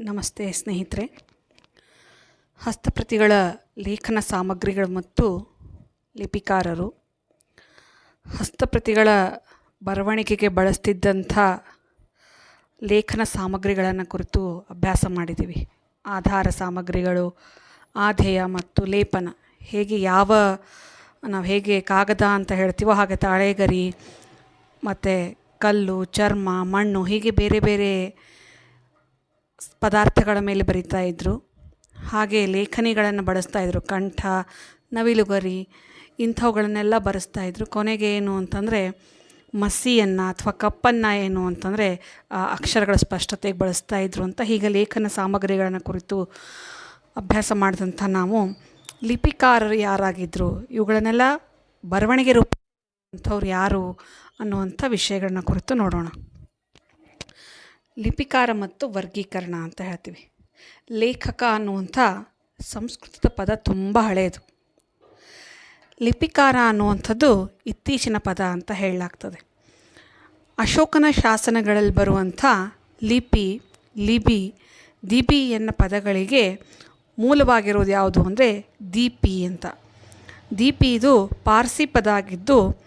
ನಮಸ್ತೆ ಸ್ನೇಹಿತರೆ. ಹಸ್ತಪ್ರತಿಗಳ ಲೇಖನ ಸಾಮಗ್ರಿಗಳು ಮತ್ತು ಲಿಪಿಕಾರರು ಹಸ್ತಪ್ರತಿಗಳ ಬರವಣಿಗೆಗೆ ಬಳಸ್ತಿದ್ದಂಥ ಲೇಖನ ಸಾಮಗ್ರಿಗಳನ್ನು ಕುರಿತು ಅಭ್ಯಾಸ ಮಾಡಿದ್ದೀವಿ. ಆಧಾರ ಸಾಮಗ್ರಿಗಳು, ಆಧೇಯ ಮತ್ತು ಲೇಪನ. ಹೇಗೆ ಯಾವ, ನಾವು ಹೇಗೆ ಕಾಗದ ಅಂತ ಹೇಳ್ತೀವೋ ಹಾಗೆ ತಾಳೆಗರಿ, ಮತ್ತು ಕಲ್ಲು, ಚರ್ಮ, ಮಣ್ಣು ಹೀಗೆ ಬೇರೆ ಬೇರೆ ಪದಾರ್ಥಗಳ ಮೇಲೆ ಬರಿತಾ ಇದ್ದರು ಹಾಗೆ ಲೇಖನಿಗಳನ್ನು ಬಳಸ್ತಾ ಇದ್ದರು ಕಂಠ, ನವಿಲುಗರಿ ಇಂಥವುಗಳನ್ನೆಲ್ಲ ಬರೆಸ್ತಾ ಇದ್ದರು ಕೊನೆಗೆ ಏನು ಅಂತಂದರೆ ಮಸಿಯನ್ನು ಅಥವಾ ಕಪ್ಪನ್ನು ಏನು ಅಂತಂದರೆ ಅಕ್ಷರಗಳ ಸ್ಪಷ್ಟತೆಗೆ ಬಳಸ್ತಾ ಇದ್ದರು ಅಂತ ಹೀಗೆ ಲೇಖನ ಸಾಮಗ್ರಿಗಳನ್ನು ಕುರಿತು ಅಭ್ಯಾಸ ಮಾಡಿದಂಥ ನಾವು ಲಿಪಿಕಾರರು ಯಾರಾಗಿದ್ದರು ಇವುಗಳನ್ನೆಲ್ಲ ಬರವಣಿಗೆ ರೂಪ ಯಾರು ಅನ್ನುವಂಥ ವಿಷಯಗಳನ್ನ ಕುರಿತು ನೋಡೋಣ. ಲಿಪಿಕಾರ ಮತ್ತು ವರ್ಗೀಕರಣ ಅಂತ ಹೇಳ್ತೀವಿ. ಲೇಖಕ ಅನ್ನುವಂಥ ಸಂಸ್ಕೃತದ ಪದ ತುಂಬ ಹಳೆಯದು. ಲಿಪಿಕಾರ ಅನ್ನುವಂಥದ್ದು ಇತ್ತೀಚಿನ ಪದ ಅಂತ ಹೇಳಲಾಗ್ತದೆ. ಅಶೋಕನ ಶಾಸನಗಳಲ್ಲಿ ಬರುವಂಥ ಲಿಪಿ, ಲಿಬಿ, ದಿಬಿ ಎನ್ನ ಪದಗಳಿಗೆ ಮೂಲವಾಗಿರೋದು ಯಾವುದು ಅಂದರೆ ದೀಪಿ ಅಂತ. ದೀಪಿ ಇದು ಪಾರ್ಸಿ ಪದ ಆಗಿದ್ದು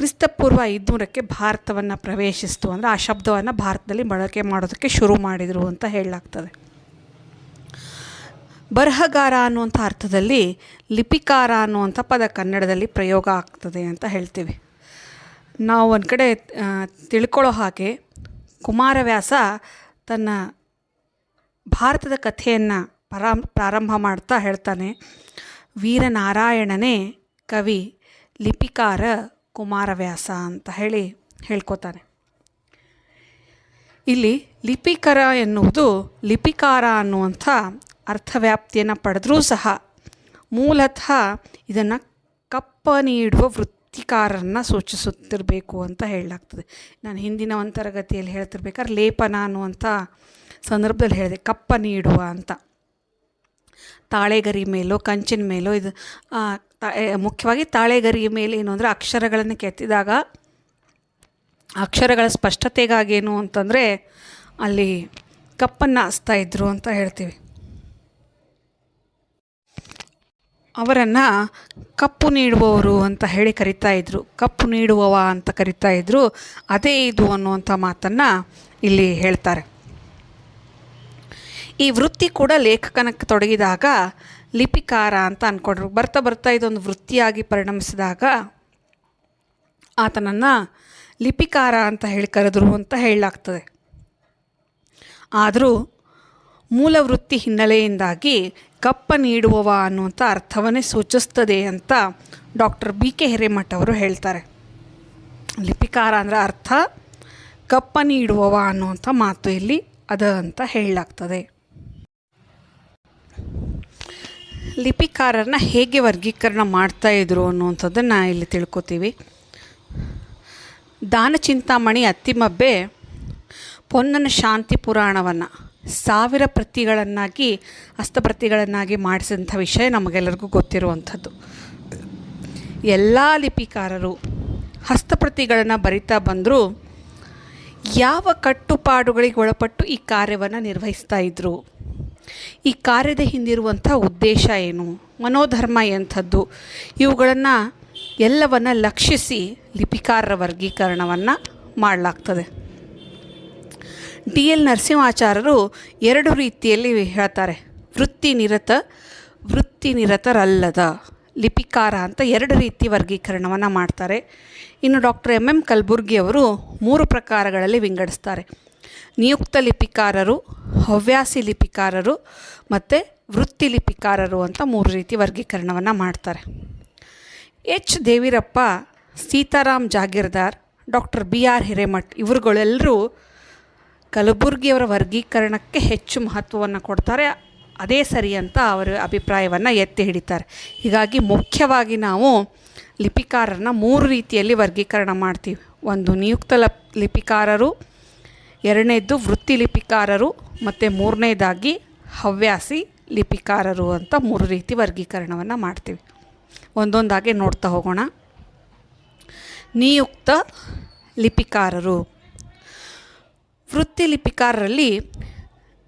ಕ್ರಿಸ್ತಪೂರ್ವ ಐದುನೂರಕ್ಕೆ ಭಾರತವನ್ನು ಪ್ರವೇಶಿಸ್ತು ಅಂದರೆ ಆ ಶಬ್ದವನ್ನು ಭಾರತದಲ್ಲಿ ಬಳಕೆ ಮಾಡೋದಕ್ಕೆ ಶುರು ಮಾಡಿದರು ಅಂತ ಹೇಳಲಾಗ್ತದೆ. ಬರಹಗಾರ ಅನ್ನುವಂಥ ಅರ್ಥದಲ್ಲಿ ಲಿಪಿಕಾರ ಅನ್ನುವಂಥ ಪದ ಕನ್ನಡದಲ್ಲಿ ಪ್ರಯೋಗ ಆಗ್ತದೆ ಅಂತ ಹೇಳ್ತೀವಿ. ನಾವು ಒಂದು ಕಡೆ ತಿಳ್ಕೊಳ್ಳೋ ಹಾಗೆ ಕುಮಾರವ್ಯಾಸ ತನ್ನ ಭಾರತದ ಕಥೆಯನ್ನು ಪರಾ, ಪ್ರಾರಂಭ ಮಾಡ್ತಾ ಹೇಳ್ತಾನೆ, ವೀರನಾರಾಯಣನೇ ಕವಿ, ಲಿಪಿಕಾರ ಕುಮಾರವ್ಯಾಸ ಅಂತ ಹೇಳಿ ಹೇಳ್ಕೊತಾನೆ. ಇಲ್ಲಿ ಲಿಪಿಕರ ಎನ್ನುವುದು ಲಿಪಿಕಾರ ಅನ್ನುವಂಥ ಅರ್ಥವ್ಯಾಪ್ತಿಯನ್ನು ಪಡೆದರೂ ಸಹ ಮೂಲತಃ ಇದನ್ನು ಕಪ್ಪ ನೀಡುವ ವೃತ್ತಿಕಾರರನ್ನು ಸೂಚಿಸುತ್ತಿರಬೇಕು ಅಂತ ಹೇಳಲಾಗ್ತದೆ. ನಾನು ಹಿಂದಿನ ಒಂದು ತರಗತಿಯಲ್ಲಿ ಹೇಳ್ತಿರ್ಬೇಕಾದ್ರೆ ಲೇಪನ ಅನ್ನುವಂಥ ಸಂದರ್ಭದಲ್ಲಿ ಹೇಳಿದೆ, ಕಪ್ಪ ನೀಡುವ ಅಂತ. ತಾಳೆಗರಿ ಮೇಲೋ, ಕಂಚಿನ ಮೇಲೋ, ಇದು ಮುಖ್ಯವಾಗಿ ತಾಳೆಗರಿಯ ಮೇಲೆ ಏನು ಅಂದರೆ ಅಕ್ಷರಗಳನ್ನು ಕೆತ್ತಿದಾಗ ಅಕ್ಷರಗಳ ಸ್ಪಷ್ಟತೆಗಾಗೇನು ಅಂತಂದರೆ ಅಲ್ಲಿ ಕಪ್ಪನ್ನು ಹಚ್ತಾ ಇದ್ದರು ಅಂತ ಹೇಳ್ತೀವಿ. ಅವರನ್ನು ಕಪ್ಪು ನೀಡುವವರು ಅಂತ ಹೇಳಿ ಕರಿತಾ ಇದ್ದರು ಕಪ್ಪು ನೀಡುವವ ಅಂತ ಕರಿತಾ ಇದ್ದರು ಅದೇ ಇದು ಅನ್ನುವಂಥ ಮಾತನ್ನು ಇಲ್ಲಿ ಹೇಳ್ತಾರೆ. ಈ ವೃತ್ತಿ ಕೂಡ ಲೇಖಕನಕ್ಕೆ ತೊಡಗಿದಾಗ ಲಿಪಿಕಾರ ಅಂತ ಅಂದ್ಕೊಂಡ್ರು ಬರ್ತಾ ಬರ್ತಾ ಇದೊಂದು ವೃತ್ತಿಯಾಗಿ ಪರಿಣಮಿಸಿದಾಗ ಆತನನ್ನು ಲಿಪಿಕಾರ ಅಂತ ಹೇಳಿ ಕರೆದರು ಅಂತ ಹೇಳಲಾಗ್ತದೆ. ಆದರೂ ಮೂಲ ವೃತ್ತಿ ಹಿನ್ನೆಲೆಯಿಂದಾಗಿ ಕಪ್ಪ ನೀಡುವವ ಅನ್ನುವಂಥ ಅರ್ಥವನ್ನೇ ಸೂಚಿಸ್ತದೆ ಅಂತ ಡಾಕ್ಟರ್ ಬಿ ಕೆ ಹಿರೇಮಠ ಅವರು ಹೇಳ್ತಾರೆ. ಲಿಪಿಕಾರ ಅಂದರೆ ಅರ್ಥ ಕಪ್ಪ ನೀಡುವವ ಅನ್ನುವಂಥ ಮಾತು ಇಲ್ಲಿ ಅದ ಅಂತ ಹೇಳಲಾಗ್ತದೆ. ಲಿಪಿಕಾರರನ್ನ ಹೇಗೆ ವರ್ಗೀಕರಣ ಮಾಡ್ತಾಯಿದ್ರು ಅನ್ನುವಂಥದ್ದನ್ನು ಇಲ್ಲಿ ತಿಳ್ಕೊತೀವಿ. ದಾನಚಿಂತಾಮಣಿ ಅತ್ತಿಮಬ್ಬೆ ಪೊನ್ನನ ಶಾಂತಿ ಪುರಾಣವನ್ನು ಸಾವಿರ ಪ್ರತಿಗಳನ್ನಾಗಿ ಹಸ್ತಪ್ರತಿಗಳನ್ನಾಗಿ ಮಾಡಿಸಿದಂಥ ವಿಷಯ ನಮಗೆಲ್ಲರಿಗೂ ಗೊತ್ತಿರುವಂಥದ್ದು. ಎಲ್ಲ ಲಿಪಿಕಾರರು ಹಸ್ತಪ್ರತಿಗಳನ್ನು ಬರಿತಾ ಬಂದರೂ, ಯಾವ ಕಟ್ಟುಪಾಡುಗಳಿಗೆ ಒಳಪಟ್ಟು ಈ ಕಾರ್ಯವನ್ನು ನಿರ್ವಹಿಸ್ತಾ ಇದ್ದರು ಈ ಕಾರ್ಯದ ಹಿಂದಿರುವಂಥ ಉದ್ದೇಶ ಏನು? ಮನೋಧರ್ಮ ಎಂಥದ್ದು? ಇವುಗಳನ್ನು ಎಲ್ಲವನ್ನು ಲಕ್ಷಿಸಿ ಲಿಪಿಕಾರರ ವರ್ಗೀಕರಣವನ್ನು ಮಾಡಲಾಗ್ತದೆ. ಡಿ ಎಲ್ ನರಸಿಂಹಾಚಾರ್ಯರು ಎರಡು ರೀತಿಯಲ್ಲಿ ಹೇಳ್ತಾರೆ. ವೃತ್ತಿ ನಿರತ, ವೃತ್ತಿ ನಿರತರಲ್ಲದ ಲಿಪಿಕಾರ ಅಂತ ಎರಡು ರೀತಿ ವರ್ಗೀಕರಣವನ್ನು ಮಾಡ್ತಾರೆ. ಇನ್ನು ಡಾಕ್ಟರ್ ಎಂ ಎಂ ಕಲಬುರ್ಗಿ ಅವರು ಮೂರು ಪ್ರಕಾರಗಳಲ್ಲಿ ವಿಂಗಡಿಸ್ತಾರೆ. ನಿಯುಕ್ತ ಲಿಪಿಕಾರರು, ಹವ್ಯಾಸಿ ಲಿಪಿಕಾರರು ಮತ್ತು ವೃತ್ತಿ ಲಿಪಿಕಾರರು ಅಂತ ಮೂರು ರೀತಿ ವರ್ಗೀಕರಣವನ್ನು ಮಾಡ್ತಾರೆ. H. Devirappa, Sitaram Jagirdar, doctor B. R. Hiremath ಇವರುಗಳೆಲ್ಲರೂ ಕಲಬುರ್ಗಿಯವರ ವರ್ಗೀಕರಣಕ್ಕೆ ಹೆಚ್ಚು ಮಹತ್ವವನ್ನು ಕೊಡ್ತಾರೆ. ಅದೇ ಸರಿ ಅಂತ ಅವರ ಅಭಿಪ್ರಾಯವನ್ನು ಎತ್ತಿ ಹಿಡಿತಾರೆ. ಹೀಗಾಗಿ ಮುಖ್ಯವಾಗಿ ನಾವು ಲಿಪಿಕಾರರನ್ನ ಮೂರು ರೀತಿಯಲ್ಲಿ ವರ್ಗೀಕರಣ ಮಾಡ್ತೀವಿ. ಒಂದು ನಿಯುಕ್ತ ಲಪ್, ಲಿಪಿಕಾರರು ಎರಡನೇದ್ದು ವೃತ್ತಿ ಲಿಪಿಕಾರರು, ಮತ್ತು ಮೂರನೇದಾಗಿ ಹವ್ಯಾಸಿ ಲಿಪಿಕಾರರು ಅಂತ ಮೂರು ರೀತಿ ವರ್ಗೀಕರಣವನ್ನು ಮಾಡ್ತೀವಿ. ಒಂದೊಂದಾಗಿ ನೋಡ್ತಾ ಹೋಗೋಣ. ನಿಯುಕ್ತ ಲಿಪಿಕಾರರು. ವೃತ್ತಿ ಲಿಪಿಕಾರರಲ್ಲಿ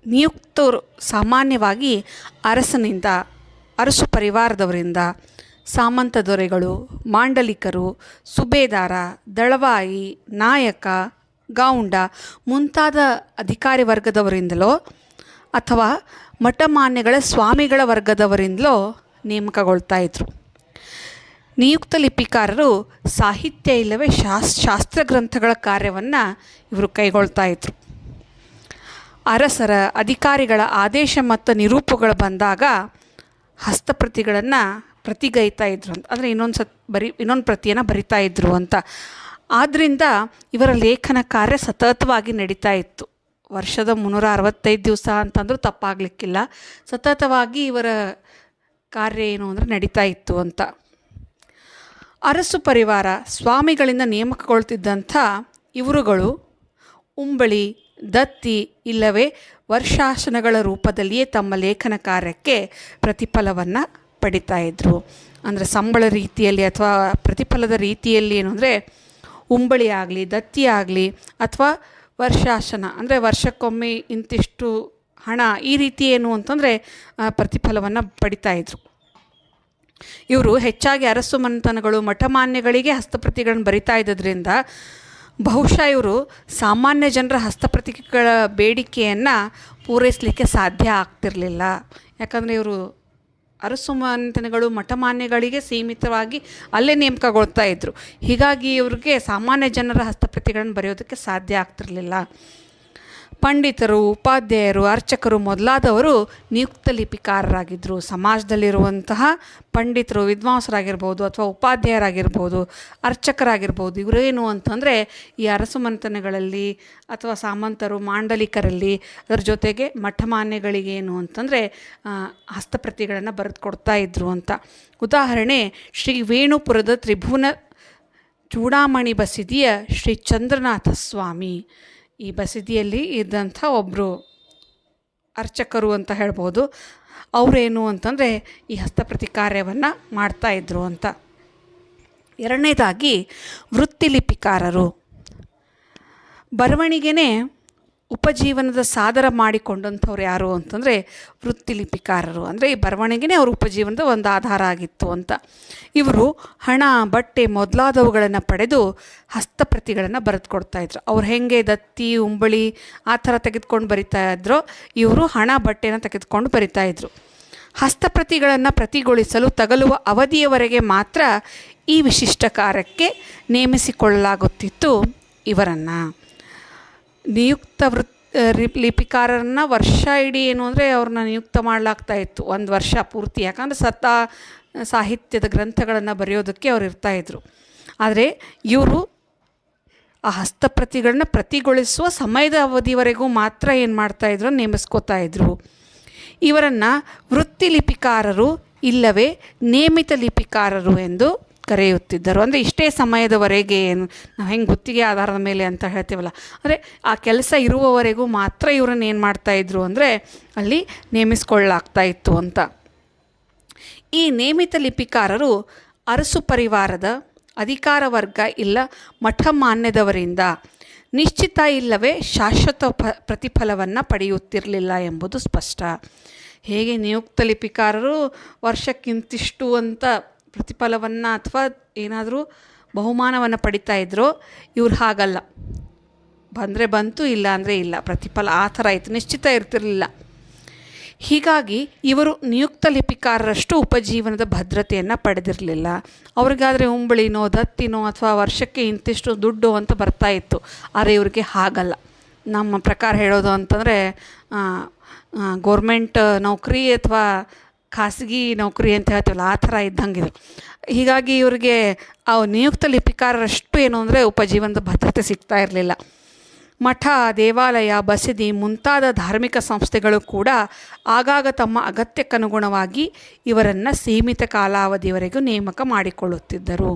ನಿಯುಕ್ತರು ಸಾಮಾನ್ಯವಾಗಿ ಅರಸನಿಂದ, ಅರಸು ಪರಿವಾರದವರಿಂದ, ಸಾಮಂತ ದೊರೆಗಳು, ಮಾಂಡಲಿಕರು, ಸುಬೇದಾರ, ದಳವಾಯಿ, ನಾಯಕ ಗೌಂಡ ಮುಂತಾದ ಅಧಿಕಾರಿ ವರ್ಗದವರಿಂದಲೋ ಅಥವಾ ಮಠಮಾನ್ಯಗಳ ಸ್ವಾಮಿಗಳ ವರ್ಗದವರಿಂದಲೋ ನೇಮಕಗೊಳ್ತಾ ಇದ್ರು. ನಿಯುಕ್ತ ಲಿಪಿಕಾರರು ಸಾಹಿತ್ಯ ಇಲ್ಲವೇ ಶಾಸ್, ಶಾಸ್ತ್ರ ಗ್ರಂಥಗಳ ಕಾರ್ಯವನ್ನು ಇವರು ಕೈಗೊಳ್ತಾ ಇದ್ರು. ಅರಸರ ಅಧಿಕಾರಿಗಳ ಆದೇಶ ಮತ್ತು ನಿರೂಪಗಳು ಬಂದಾಗ ಹಸ್ತಪ್ರತಿಗಳನ್ನು ಪ್ರತಿಗೈತಾ ಇದ್ರು ಅಂತ. ಅಂದರೆ ಇನ್ನೊಂದು ಸತ್ ಬರಿ, ಇನ್ನೊಂದು ಪ್ರತಿಯನ್ನು ಬರಿತಾ ಇದ್ರು ಅಂತ. ಆದ್ದರಿಂದ ಇವರ ಲೇಖನ ಕಾರ್ಯ ಸತತವಾಗಿ ನಡೀತಾ ಇತ್ತು. ವರ್ಷದ ಮುನ್ನೂರ ಅರವತ್ತೈದು ದಿವಸ ಅಂತಂದರೂ ತಪ್ಪಾಗಲಿಕ್ಕಿಲ್ಲ. ಸತತವಾಗಿ ಇವರ ಕಾರ್ಯ ಏನು ಅಂದರೆ ನಡೀತಾ ಇತ್ತು ಅಂತ. ಅರಸು ಪರಿವಾರ ಸ್ವಾಮಿಗಳಿಂದ ನೇಮಕಗೊಳ್ತಿದ್ದಂಥ ಇವರುಗಳು ಉಂಬಳಿ, ದತ್ತಿ ಇಲ್ಲವೇ ವರ್ಷಾಸನಗಳ ರೂಪದಲ್ಲಿಯೇ ತಮ್ಮ ಲೇಖನ ಕಾರ್ಯಕ್ಕೆ ಪ್ರತಿಫಲವನ್ನು ಪಡಿತಾ ಇದ್ದರು ಅಂದರೆ ಸಂಬಳ ರೀತಿಯಲ್ಲಿ ಅಥವಾ ಪ್ರತಿಫಲದ ರೀತಿಯಲ್ಲಿ ಏನು ಅಂದರೆ ಉಂಬಳಿ ಆಗಲಿ, ದತ್ತಿ ಆಗಲಿ ಅಥವಾ ವರ್ಷಾಸನ ಅಂದರೆ ವರ್ಷಕ್ಕೊಮ್ಮೆ ಇಂತಿಷ್ಟು ಹಣ ಈ ರೀತಿ ಏನು ಅಂತಂದರೆ ಪ್ರತಿಫಲವನ್ನು ಪಡಿತಾ ಇದ್ರು. ಇವರು ಹೆಚ್ಚಾಗಿ ಅರಸು ಮನೆತನಗಳು ಮಠಮಾನ್ಯಗಳಿಗೆ ಹಸ್ತಪ್ರತಿಗಳನ್ನು ಬರಿತಾ ಇದ್ದರಿಂದ ಬಹುಶಃ ಇವರು ಸಾಮಾನ್ಯ ಜನರ ಹಸ್ತಪ್ರತಿಗಳ ಬೇಡಿಕೆಯನ್ನು ಪೂರೈಸಲಿಕ್ಕೆ ಸಾಧ್ಯ ಆಗ್ತಿರಲಿಲ್ಲ. ಯಾಕಂದರೆ ಇವರು ಅರಸು ಮನೆತನಗಳು ಮಠಮಾನ್ಯಗಳಿಗೆ ಸೀಮಿತವಾಗಿ ಅಲ್ಲೇ ನೇಮಕಗೊಳ್ತಾ ಇದ್ದರು ಹೀಗಾಗಿ ಇವ್ರಿಗೆ ಸಾಮಾನ್ಯ ಜನರ ಹಸ್ತಪ್ರತಿಗಳನ್ನು ಬರೆಯೋದಕ್ಕೆ ಸಾಧ್ಯ ಆಗ್ತಿರಲಿಲ್ಲ. ಪಂಡಿತರು, ಉಪಾಧ್ಯಾಯರು, ಅರ್ಚಕರು ಮೊದಲಾದವರು ನಿಯುಕ್ತ ಲಿಪಿಕಾರರಾಗಿದ್ದರು ಸಮಾಜದಲ್ಲಿರುವಂತಹ ಪಂಡಿತರು ವಿದ್ವಾಂಸರಾಗಿರ್ಬೋದು ಅಥವಾ ಉಪಾಧ್ಯಾಯರಾಗಿರ್ಬೋದು, ಅರ್ಚಕರಾಗಿರ್ಬೋದು, ಇವರೇನು ಅಂತಂದರೆ ಈ ಅರಸು ಮಂಥನಗಳಲ್ಲಿ ಅಥವಾ ಸಾಮಂತರು, ಮಾಂಡಲಿಕರಲ್ಲಿ ಅದರ ಜೊತೆಗೆ ಮಠಮಾನ್ಯಗಳಿಗೆ ಏನು ಅಂತಂದರೆ ಹಸ್ತಪ್ರತಿಗಳನ್ನು ಬರೆದು ಕೊಡ್ತಾ ಇದ್ರು ಅಂತ. ಉದಾಹರಣೆ, ಶ್ರೀ ವೇಣುಪುರದ ತ್ರಿಭುವನ ಚೂಡಾಮಣಿ ಬಸಿದಿಯ ಶ್ರೀ ಚಂದ್ರನಾಥ ಸ್ವಾಮಿ. ಈ ಬಸದಿಯಲ್ಲಿ ಇದ್ದಂಥ ಒಬ್ಬರು ಅರ್ಚಕರು ಅಂತ ಹೇಳ್ಬೋದು, ಅವರೇನು ಅಂತಂದರೆ ಈ ಹಸ್ತಪ್ರತಿ ಕಾರ್ಯವನ್ನು ಮಾಡ್ತಾಯಿದ್ರು ಅಂತ. ಎರಡನೇದಾಗಿ ವೃತ್ತಿಲಿಪಿಕಾರರು. ಬರವಣಿಗೆನೇ ಉಪಜೀವನದ ಸಾದರ ಮಾಡಿಕೊಂಡಂಥವ್ರು ಯಾರು ಅಂತಂದರೆ ವೃತ್ತಿಲಿಪಿಕಾರರು. ಅಂದರೆ ಈ ಬರವಣಿಗೆನೇ ಅವ್ರ ಉಪಜೀವನದ ಒಂದು ಆಧಾರ ಆಗಿತ್ತು ಅಂತ. ಇವರು ಹಣ, ಬಟ್ಟೆ ಮೊದಲಾದವುಗಳನ್ನು ಪಡೆದು ಹಸ್ತಪ್ರತಿಗಳನ್ನು ಬರೆದುಕೊಡ್ತಾ ಇದ್ರು. ಅವ್ರು ಹೇಗೆ ದತ್ತಿ, ಉಂಬಳಿ ಆ ಥರ ತೆಗೆದುಕೊಂಡು ಬರಿತಾ ಇದ್ರೋ ಇವರು ಹಣ, ಬಟ್ಟೆನ ತೆಗೆದುಕೊಂಡು ಬರಿತಾ ಇದ್ರು. ಹಸ್ತಪ್ರತಿಗಳನ್ನು ಪ್ರತಿಗೊಳಿಸಲು ತಗಲುವ ಅವಧಿಯವರೆಗೆ ಮಾತ್ರ ಈ ವಿಶಿಷ್ಟ ಕಾರ್ಯಕ್ಕೆ ನೇಮಿಸಿಕೊಳ್ಳಲಾಗುತ್ತಿತ್ತು ಇವರನ್ನು. ನಿಯುಕ್ತ ವೃತ್ ಲಿಪಿಕಾರರನ್ನು ವರ್ಷ ಇಡೀ ಏನು ಅಂದರೆ ಅವ್ರನ್ನ ನಿಯುಕ್ತ ಮಾಡಲಾಗ್ತಾ ಇತ್ತು. ಒಂದು ವರ್ಷ ಪೂರ್ತಿ. ಯಾಕಂದರೆ ಸತ್ತ ಸಾಹಿತ್ಯದ ಗ್ರಂಥಗಳನ್ನು ಬರೆಯೋದಕ್ಕೆ ಅವ್ರು ಇರ್ತಾಯಿದ್ರು ಆದರೆ ಇವರು ಆ ಹಸ್ತಪ್ರತಿಗಳನ್ನ ಪ್ರತಿಗೊಳಿಸುವ ಸಮಯದ ಅವಧಿವರೆಗೂ ಮಾತ್ರ ಏನು ಮಾಡ್ತಾಯಿದ್ರು ನೇಮಿಸ್ಕೋತಾ ಇದ್ರು. ಇವರನ್ನು ವೃತ್ತಿ ಲಿಪಿಕಾರರು ಇಲ್ಲವೇ ನೇಮಿತ ಲಿಪಿಕಾರರು ಎಂದು ಕರೆಯುತ್ತಿದ್ದರು. ಅಂದರೆ ಇಷ್ಟೇ ಸಮಯದವರೆಗೆ ಏನು, ನಾವು ಹೆಂಗೆ ಗುತ್ತಿಗೆ ಆಧಾರದ ಮೇಲೆ ಅಂತ ಹೇಳ್ತೀವಲ್ಲ, ಅಂದರೆ ಆ ಕೆಲಸ ಇರುವವರೆಗೂ ಮಾತ್ರ ಇವ್ರನ್ನ ಏನು ಮಾಡ್ತಾಯಿದ್ರು ಅಂದರೆ ಅಲ್ಲಿ ನೇಮಿಸ್ಕೊಳ್ಳಾಗ್ತಾ ಇತ್ತು ಅಂತ. ಈ ನೇಮಿತ ಲಿಪಿಕಾರರು ಅರಸು ಪರಿವಾರದ ಅಧಿಕಾರ ವರ್ಗ ಇಲ್ಲ, ಮಠ ಮಾನ್ಯದವರಿಂದ ನಿಶ್ಚಿತ ಇಲ್ಲವೇ ಶಾಶ್ವತ ಪ, ಪ್ರತಿಫಲವನ್ನು ಪಡೆಯುತ್ತಿರಲಿಲ್ಲ ಎಂಬುದು ಸ್ಪಷ್ಟ. ಹೇಗೆ ನಿಯುಕ್ತ ಲಿಪಿಕಾರರು ವರ್ಷಕ್ಕಿಂತಿಷ್ಟು ಅಂತ ಪ್ರತಿಫಲವನ್ನು ಅಥವಾ ಏನಾದರೂ ಬಹುಮಾನವನ್ನು ಪಡಿತಾ ಇದ್ದರು ಇವ್ರು ಹಾಗಲ್ಲ. ಬಂದರೆ ಬಂತು, ಇಲ್ಲ ಅಂದರೆ ಇಲ್ಲ. ಪ್ರತಿಫಲ ಆ ಥರ ಇತ್ತು. ನಿಶ್ಚಿತ ಇರ್ತಿರಲಿಲ್ಲ. ಹೀಗಾಗಿ ಇವರು ನಿಯುಕ್ತ ಲಿಪಿಕಾರರಷ್ಟು ಉಪಜೀವನದ ಭದ್ರತೆಯನ್ನು ಪಡೆದಿರಲಿಲ್ಲ. ಅವ್ರಿಗಾದರೆ ಉಂಬಳಿನೋ, ದತ್ತಿನೋ ಅಥವಾ ವರ್ಷಕ್ಕೆ ಇಂತಿಷ್ಟು ದುಡ್ಡು ಅಂತ ಬರ್ತಾ ಇತ್ತು. ಆದರೆ ಇವ್ರಿಗೆ ಹಾಗಲ್ಲ. ನಮ್ಮ ಪ್ರಕಾರ ಹೇಳೋದು ಅಂತಂದರೆ ಗೋರ್ಮೆಂಟ್ ನೌಕರಿ ಅಥವಾ ಖಾಸಗಿ ನೌಕರಿ ಅಂತ ಹೇಳ್ತೀವಲ್ಲ, ಆ ಥರ ಇದ್ದಂಗೆ ಇದು ಹೀಗಾಗಿ ಇವರಿಗೆ ಆ ನಿಯುಕ್ತ ಲಿಪಿಕಾರರಷ್ಟು ಏನು ಅಂದರೆ ಉಪಜೀವನದ ಭದ್ರತೆ ಸಿಗ್ತಾ ಇರಲಿಲ್ಲ. ಮಠ, ದೇವಾಲಯ, ಬಸದಿ ಮುಂತಾದ ಧಾರ್ಮಿಕ ಸಂಸ್ಥೆಗಳು ಕೂಡ ಆಗಾಗ ತಮ್ಮ ಅಗತ್ಯಕ್ಕನುಗುಣವಾಗಿ ಇವರನ್ನು ಸೀಮಿತ ಕಾಲಾವಧಿಯವರೆಗೂ ನೇಮಕ ಮಾಡಿಕೊಳ್ಳುತ್ತಿದ್ದರು.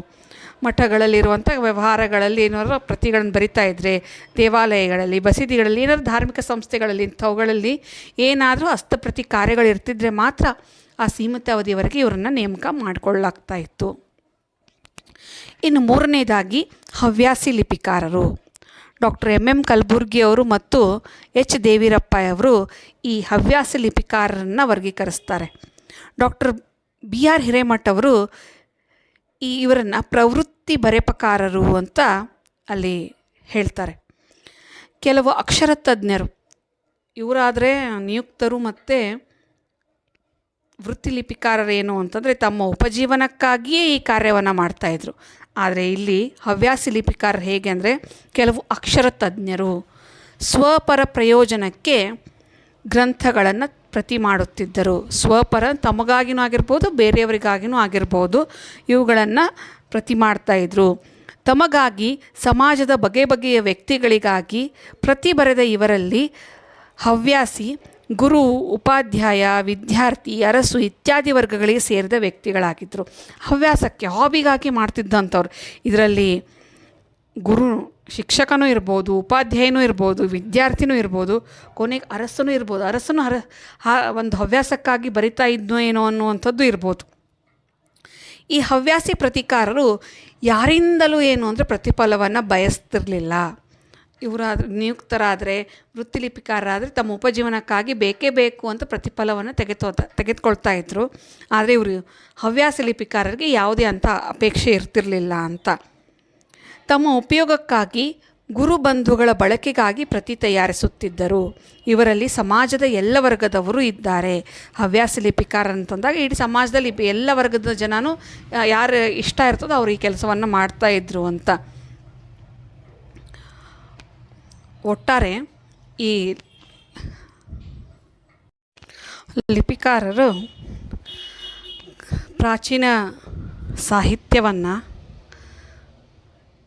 ಮಠಗಳಲ್ಲಿರುವಂಥ ವ್ಯವಹಾರಗಳಲ್ಲಿ ಏನಾದ್ರು ಪ್ರತಿಗಳನ್ನು ಬರಿತಾ ಇದ್ದರೆ ದೇವಾಲಯಗಳಲ್ಲಿ ಬಸದಿಗಳಲ್ಲಿ ಏನಾದ್ರು ಧಾರ್ಮಿಕ ಸಂಸ್ಥೆಗಳಲ್ಲಿ, ಇಂಥವುಗಳಲ್ಲಿ ಏನಾದರೂ ಹಸ್ತಪ್ರತಿ ಕಾರ್ಯಗಳು ಇರ್ತಿದ್ರೆ ಮಾತ್ರ ಆ ಸೀಮಿತ ಅವಧಿಯವರೆಗೆ ಇವರನ್ನು ನೇಮಕ ಮಾಡಿಕೊಳ್ಳಾಗ್ತಾ ಇತ್ತು. ಇನ್ನು ಮೂರನೇದಾಗಿ ಹವ್ಯಾಸಿ ಲಿಪಿಕಾರರು. ಡಾಕ್ಟರ್ ಎಂ ಎಂ ಕಲಬುರ್ಗಿ ಅವರು ಮತ್ತು ಎಚ್ ದೇವಿರಪ್ಪ ಅವರು ಈ ಹವ್ಯಾಸ ಲಿಪಿಕಾರರನ್ನು ವರ್ಗೀಕರಿಸ್ತಾರೆ. ಡಾಕ್ಟರ್ ಬಿ ಆರ್ ಹಿರೇಮಠ ಅವರು ಈ ಇವರನ್ನು ಪ್ರವೃತ್ತಿ ಬರೆಪಕಾರರು ಅಂತ ಅಲ್ಲಿ ಹೇಳ್ತಾರೆ. ಕೆಲವು ಅಕ್ಷರ ತಜ್ಞರು, ಇವರಾದರೆ ನಿಯುಕ್ತರು ಮತ್ತು ವೃತ್ತಿಲಿಪಿಕಾರರೇನು ಅಂತಂದರೆ ತಮ್ಮ ಉಪಜೀವನಕ್ಕಾಗಿಯೇ ಈ ಕಾರ್ಯವನ್ನು ಮಾಡ್ತಾಯಿದ್ರು ಆದರೆ ಇಲ್ಲಿ ಹವ್ಯಾಸಿ ಲಿಪಿಕಾರರು ಹೇಗೆ ಅಂದರೆ ಕೆಲವು ಅಕ್ಷರ ತಜ್ಞರು ಸ್ವಪರ ಪ್ರಯೋಜನಕ್ಕೆ ಗ್ರಂಥಗಳನ್ನು ಪ್ರತಿ ಮಾಡುತ್ತಿದ್ದರು. ಸ್ವಪರ ತಮಗಾಗಿನೂ ಆಗಿರ್ಬೋದು, ಬೇರೆಯವರಿಗಾಗಿನೂ ಆಗಿರ್ಬೋದು, ಇವುಗಳನ್ನು ಪ್ರತಿ ಮಾಡ್ತಾಯಿದ್ರು ತಮಗಾಗಿ, ಸಮಾಜದ ಬಗೆ ಬಗೆಯ ವ್ಯಕ್ತಿಗಳಿಗಾಗಿ ಪ್ರತಿ ಬರೆದ ಇವರಲ್ಲಿ ಹವ್ಯಾಸಿ, ಗುರು, ಉಪಾಧ್ಯಾಯ, ವಿದ್ಯಾರ್ಥಿ, ಅರಸು ಇತ್ಯಾದಿ ವರ್ಗಗಳಿಗೆ ಸೇರಿದ ವ್ಯಕ್ತಿಗಳಾಗಿದ್ದರು ಹವ್ಯಾಸಕ್ಕೆ, ಹಾಬಿಗಾಗಿ ಮಾಡ್ತಿದ್ದಂಥವ್ರು. ಇದರಲ್ಲಿ ಗುರು ಶಿಕ್ಷಕನೂ ಇರ್ಬೋದು, ಉಪಾಧ್ಯಾಯನೂ ಇರ್ಬೋದು, ವಿದ್ಯಾರ್ಥಿನೂ ಇರ್ಬೋದು, ಕೊನೆಗೆ ಅರಸನೂ ಇರ್ಬೋದು. ಅರಸನು ಹರ ಒಂದು ಹವ್ಯಾಸಕ್ಕಾಗಿ ಬರಿತಾ ಇದ್ನೋ ಏನೋ ಅನ್ನುವಂಥದ್ದು ಇರ್ಬೋದು. ಈ ಹವ್ಯಾಸಿ ಪ್ರತಿಕಾರರು ಯಾರಿಂದಲೂ ಏನು ಅಂದರೆ ಪ್ರತಿಫಲವನ್ನು ಬಯಸ್ತಿರಲಿಲ್ಲ. ಇವರಾದ್ರೆ ನಿಯುಕ್ತರಾದರೆ, ವೃತ್ತಿಲಿಪಿಕಾರರಾದರೆ ತಮ್ಮ ಉಪಜೀವನಕ್ಕಾಗಿ ಬೇಕೇ ಬೇಕು ಅಂತ ಪ್ರತಿಫಲವನ್ನು ತೆಗೆದು ತೆಗೆದುಕೊಳ್ತಾ ಇದ್ದರು ಆದರೆ ಇವರು ಹವ್ಯಾಸ ಲಿಪಿಕಾರರಿಗೆ ಯಾವುದೇ ಅಂಥ ಅಪೇಕ್ಷೆ ಇರ್ತಿರಲಿಲ್ಲ ಅಂತ. ತಮ್ಮ ಉಪಯೋಗಕ್ಕಾಗಿ ಗುರುಬಂಧುಗಳ ಬಳಕೆಗಾಗಿ ಪ್ರತಿ ತಯಾರಿಸುತ್ತಿದ್ದರು. ಇವರಲ್ಲಿ ಸಮಾಜದ ಎಲ್ಲ ವರ್ಗದವರು ಇದ್ದಾರೆ. ಹವ್ಯಾಸ ಲಿಪಿಕಾರ ಅಂತಂದಾಗ ಇಡೀ ಸಮಾಜದಲ್ಲಿ ಎಲ್ಲ ವರ್ಗದ ಜನನೂ ಯಾರು ಇಷ್ಟ ಇರ್ತದೋ ಅವ್ರು ಈ ಕೆಲಸವನ್ನು ಮಾಡ್ತಾ ಇದ್ರು ಅಂತ. ಒಟ್ಟಾರೆ ಈ ಲಿಪಿಕಾರರು ಪ್ರಾಚೀನ ಸಾಹಿತ್ಯವನ್ನು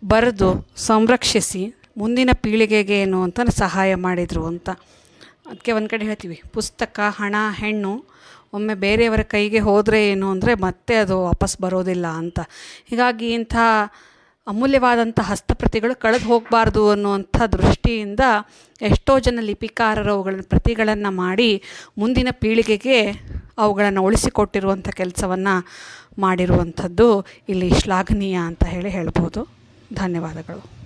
ಬರೆದು ಸಂರಕ್ಷಿಸಿ ಮುಂದಿನ ಪೀಳಿಗೆಗೆ ಏನು ಅಂತ ಸಹಾಯ ಮಾಡಿದರು ಅಂತ. ಅದಕ್ಕೆ ಒಂದು ಕಡೆ ಹೇಳ್ತೀವಿ, ಪುಸ್ತಕ, ಹಣ, ಹೆಣ್ಣು, ಒಮ್ಮೆ ಬೇರೆಯವರ ಕೈಗೆ ಹೋದರೆ ಏನು ಅಂದರೆ ಮತ್ತೆ ಅದು ವಾಪಸ್ ಬರೋದಿಲ್ಲ ಅಂತ. ಹೀಗಾಗಿ ಇಂಥ ಅಮೂಲ್ಯವಾದಂಥ ಹಸ್ತಪ್ರತಿಗಳು ಕಳೆದು ಹೋಗಬಾರ್ದು ಅನ್ನುವಂಥ ದೃಷ್ಟಿಯಿಂದ ಎಷ್ಟೋ ಜನ ಲಿಪಿಕಾರರು ಅವುಗಳ ಪ್ರತಿಗಳನ್ನು ಮಾಡಿ ಮುಂದಿನ ಪೀಳಿಗೆಗೆ ಅವುಗಳನ್ನು ಉಳಿಸಿಕೊಟ್ಟಿರುವಂಥ ಕೆಲಸವನ್ನು ಮಾಡಿರುವಂಥದ್ದು ಇಲ್ಲಿ ಶ್ಲಾಘನೀಯ ಅಂತ ಹೇಳಿ ಹೇಳ್ಬೋದು. ಧನ್ಯವಾದಗಳು.